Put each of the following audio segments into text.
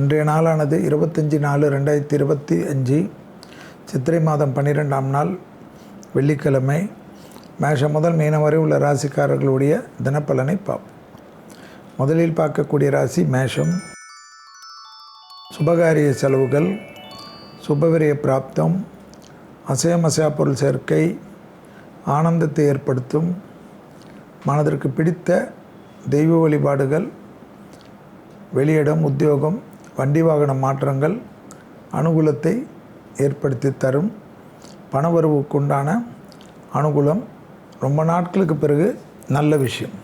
இன்றைய நாளானது இருபத்தஞ்சி நாலு ரெண்டாயிரத்தி இருபத்தி அஞ்சு. சித்திரை மாதம் பன்னிரெண்டாம் நாள் வெள்ளிக்கிழமை. மேஷம் முதல் மீனம் வரை உள்ள ராசிக்காரர்களுடைய தினப்பலனை பார்ப்போம். முதலில் பார்க்கக்கூடிய ராசி மேஷம். சுபகாரிய செலவுகள் சுபவிரிய பிராப்தம் அசையமசையா பொருள் சேர்க்கை ஆனந்தத்தை ஏற்படுத்தும் மனதிற்கு பிடித்த தெய்வ வழிபாடுகள் வெளியிடம் உத்தியோகம் வண்டி வாகன மாற்றங்கள் அனுகூலத்தை ஏற்படுத்தி தரும். பணவரவுக்குண்டான அனுகூலம் ரொம்ப நாட்களுக்கு பிறகு நல்ல விஷயம்.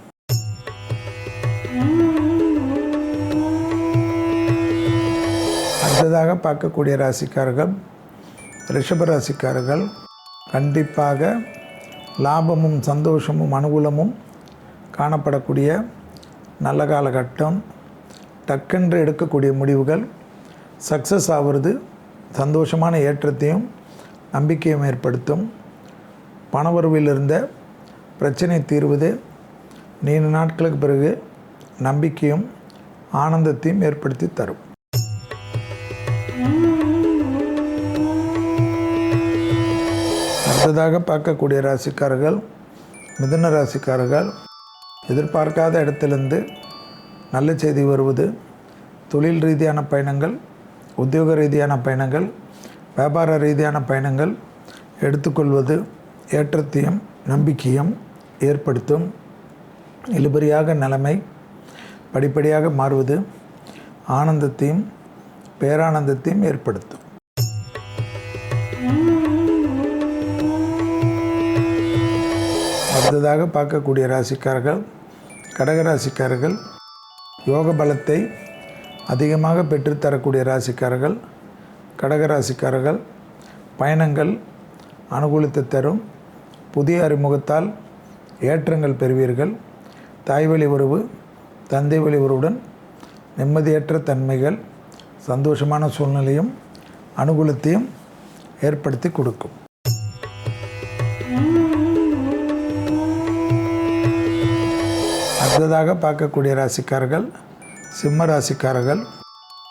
அடுத்ததாக பார்க்கக்கூடிய ராசிக்காரர்கள் ரிஷப ராசிக்காரர்கள் கண்டிப்பாக லாபமும் சந்தோஷமும் அனுகூலமும் காணப்படக்கூடிய நல்ல காலகட்டம். டக்குன்று எடுக்கக்கூடிய முடிவுகள் சக்ஸஸ் ஆகிறது சந்தோஷமான ஏற்றத்தையும் நம்பிக்கையும் ஏற்படுத்தும். பணவரவில் இருந்த பிரச்சனை தீர்வது நீண்ட நாட்களுக்கு பிறகு நம்பிக்கையும் ஆனந்தத்தையும் ஏற்படுத்தி தரும். அடுத்ததாக பார்க்கக்கூடிய ராசிக்காரர்கள் மிதன ராசிக்காரர்கள் எதிர்பார்க்காத இடத்திலிருந்து நல்ல செய்தி வருவது. தொழில் ரீதியான பயணங்கள் உத்தியோக ரீதியான பயணங்கள் வியாபார ரீதியான பயணங்கள் எடுத்துக்கொள்வது ஏற்றத்தையும் நம்பிக்கையும் ஏற்படுத்தும். இழுபறியாக நிலைமை படிப்படியாக மாறுவது ஆனந்தத்தையும் பேரானந்தத்தையும் ஏற்படுத்தும். அடுத்ததாக பார்க்கக்கூடிய ராசிக்காரர்கள் கடக ராசிக்காரர்கள் யோக பலத்தை அதிகமாக பெற்றுத்தரக்கூடிய ராசிக்காரர்கள் கடக ராசிக்காரர்கள் பயணங்கள் அனுகூலித்து தரும் புதிய அறிமுகத்தால் ஏற்றங்கள் பெறுவீர்கள். தாய்வழி உறவு தந்தை வழி உறவுடன் நிம்மதியற்ற தன்மைகள் சந்தோஷமான சூழ்நிலையும் அனுகூலத்தையும் ஏற்படுத்தி கொடுக்கும். அடுத்ததாக பார்க்கக்கூடிய ராசிக்காரர்கள் சிம்ம ராசிக்காரர்கள்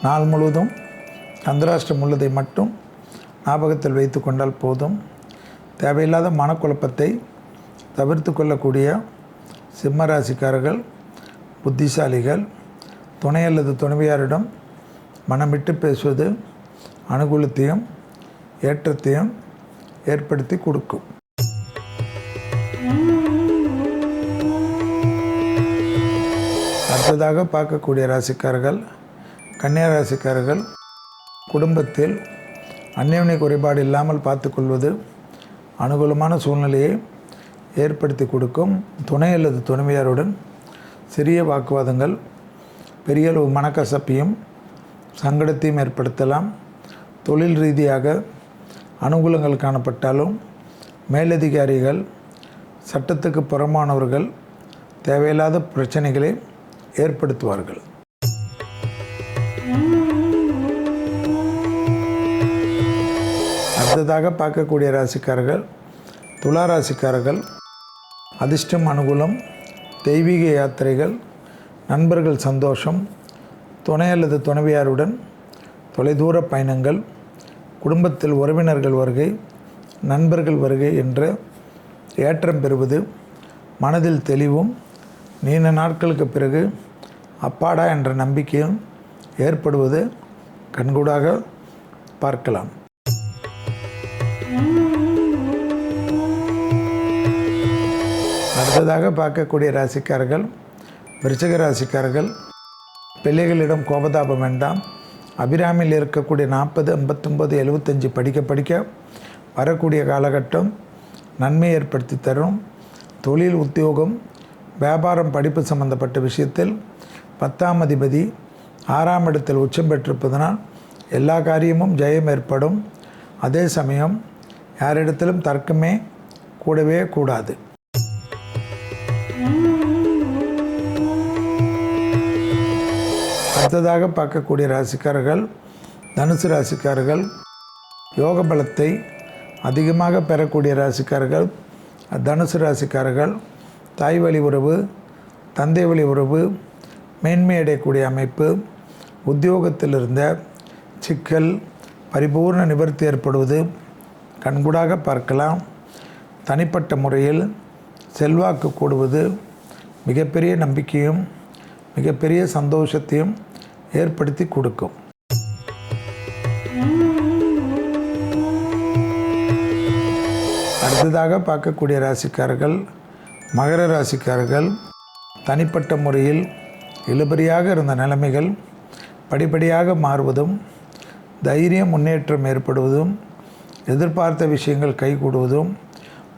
நாள் முழுவதும் சந்திராஷ்டம் உள்ளதை மட்டும் ஞாபகத்தில் வைத்து கொண்டால் போதும். தேவையில்லாத மனக்குழப்பத்தை தவிர்த்து கொள்ளக்கூடிய சிம்ம ராசிக்காரர்கள் புத்திசாலிகள் துணை அல்லது துணைவியாரிடம் மனமிட்டு பேசுவது அனுகூலத்தையும் ஏற்றத்தையும் ஏற்படுத்தி கொடுக்கும். அடுத்ததாக பார்க்கக்கூடிய ராசிக்காரர்கள் கன்னியா ராசிக்காரர்கள் குடும்பத்தில் அந்யோன்ய குறைபாடு இல்லாமல் பார்த்துக்கொள்வது அனுகூலமான சூழ்நிலையை ஏற்படுத்தி கொடுக்கும் துணை அல்லது துணைவியாருடன் சிறிய வாக்குவாதங்கள் பெரிய அளவு மனக்கசப்பையும் சங்கடத்தையும் ஏற்படுத்தலாம். தொழில் ரீதியாக அனுகூலங்கள் காணப்பட்டாலும் மேலதிகாரிகள் சட்டத்துக்கு புறமானவர்கள் தேவையில்லாத பிரச்சனைகளை ஏற்படுத்துவார்கள். அடுத்ததாக பார்க்கக்கூடிய ராசிக்காரர்கள் துலா ராசிக்காரர்கள் அதிர்ஷ்டம் அனுகூலம் தெய்வீக யாத்திரைகள் நண்பர்கள் சந்தோஷம் துணை அல்லது துணைவியாருடன் தொலைதூர பயணங்கள் குடும்பத்தில் உறவினர்கள் வருகை நண்பர்கள் வருகை என்ற ஏற்றம் பெறுவது மனதில் தெளிவும் நீண்ட நாட்களுக்கு பிறகு அப்பாடா என்ற நம்பிக்கையும் ஏற்படுவது கண்கூடாக பார்க்கலாம். அடுத்ததாக பார்க்கக்கூடிய ராசிக்காரர்கள் விருச்சக ராசிக்காரர்கள் பிள்ளைகளிடம் கோபதாபம் வேண்டாம். அபிராமியில் இருக்கக்கூடிய நாற்பது ஐம்பத்தொம்பது எழுபத்தஞ்சு படிக்க படிக்க வரக்கூடிய காலகட்டம் நன்மை ஏற்படுத்தி தரும். தொழில் உத்தியோகம் வியாபாரம் படிப்பு சம்பந்தப்பட்ட விஷயத்தில் பத்தாம் அதிபதி ஆறாம் இடத்தில் உச்சம் பெற்றிருப்பதனால் எல்லா காரியமும் ஜெயம் ஏற்படும். அதே சமயம் யாரிடத்திலும் தர்க்கமே கூடவே கூடாது. அடுத்ததாக பார்க்கக்கூடிய ராசிக்காரர்கள் தனுசு ராசிக்காரர்கள் யோக பலத்தை அதிகமாக பெறக்கூடிய ராசிக்காரர்கள் தனுசு ராசிக்காரர்கள் தாய் வழி உறவு தந்தை வழி உறவு மேன்மை அடையக்கூடிய அமைப்பு உத்தியோகத்தில் இருந்த சிக்கல் பரிபூர்ண நிவர்த்தி ஏற்படுவது கண்கூடாக பார்க்கலாம். தனிப்பட்ட முறையில் செல்வாக்கு கூடுவது மிகப்பெரிய நம்பிக்கையும் மிகப்பெரிய சந்தோஷத்தையும் ஏற்படுத்தி கொடுக்கும். அடுத்ததாக பார்க்கக்கூடிய ராசிக்காரர்கள் மகர ராசிக்காரர்கள் தனிப்பட்ட முறையில் இழுபறியாக இருந்த நிலைமைகள் படிப்படியாக மாறுவதும் தைரியம் முன்னேற்றம் ஏற்படுவதும் எதிர்பார்த்த விஷயங்கள் கைகூடுவதும்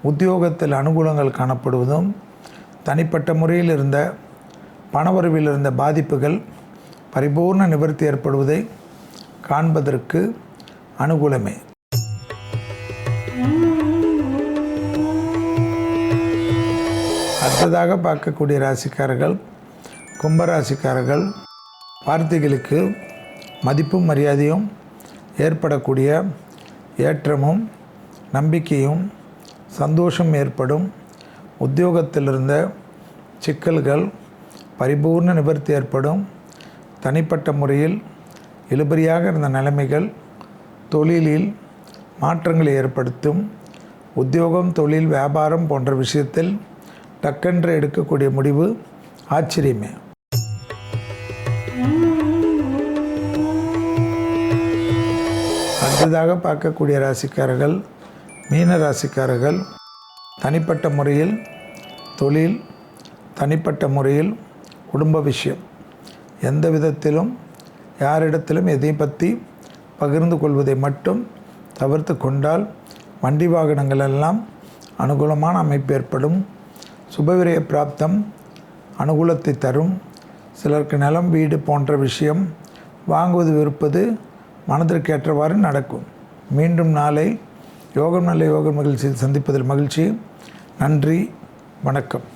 உத்தியோகத்தில் அனுகூலங்கள் காணப்படுவதும் தனிப்பட்ட முறையில் இருந்த பணவரவில் இருந்த பாதிப்புகள் பரிபூர்ண நிவர்த்தி ஏற்படுவதை காண்பதற்கு அனுகூலமே. அடுத்ததாக பார்க்கக்கூடிய ராசிக்காரர்கள் கும்பராசிக்காரர்கள் வார்த்தைகளுக்கு மதிப்பும் மரியாதையும் ஏற்படக்கூடிய ஏற்றமும் நம்பிக்கையும் சந்தோஷம் ஏற்படும். உத்தியோகத்தில் இருந்த சிக்கல்கள் பரிபூர்ண நிவர்த்தி ஏற்படும். தனிப்பட்ட முறையில் இழுபறியாக இருந்த நிலைமைகள் தொழிலில் மாற்றங்களை ஏற்படுத்தும். உத்தியோகம் தொழில் வியாபாரம் போன்ற விஷயத்தில் டக்கென்று எடுக்கக்கூடிய முடிவு ஆச்சரியமே. அடுத்ததாக பார்க்கக்கூடிய ராசிக்காரர்கள் மீன ராசிக்காரர்கள் தனிப்பட்ட முறையில் தொழில் தனிப்பட்ட முறையில் குடும்ப விஷயம். எந்த விதத்திலும் யாரிடத்திலும் எதை பற்றி பகிர்ந்து கொள்வதை மட்டும் தவிர்த்து கொண்டால் வண்டி வாகனங்கள் எல்லாம் அனுகூலமான அமைப்பு ஏற்படும். சுபவிரய பிராப்தம் அனுகூலத்தை தரும். சிலருக்கு நிலம் வீடு போன்ற விஷயம் வாங்குவது விற்பது மனதிற்கு ஏற்றவாறு நடக்கும். மீண்டும் நாளை யோகம் நல்ல யோகம் மகிழ்ச்சியில் சந்திப்பதில் மகிழ்ச்சி. நன்றி. வணக்கம்.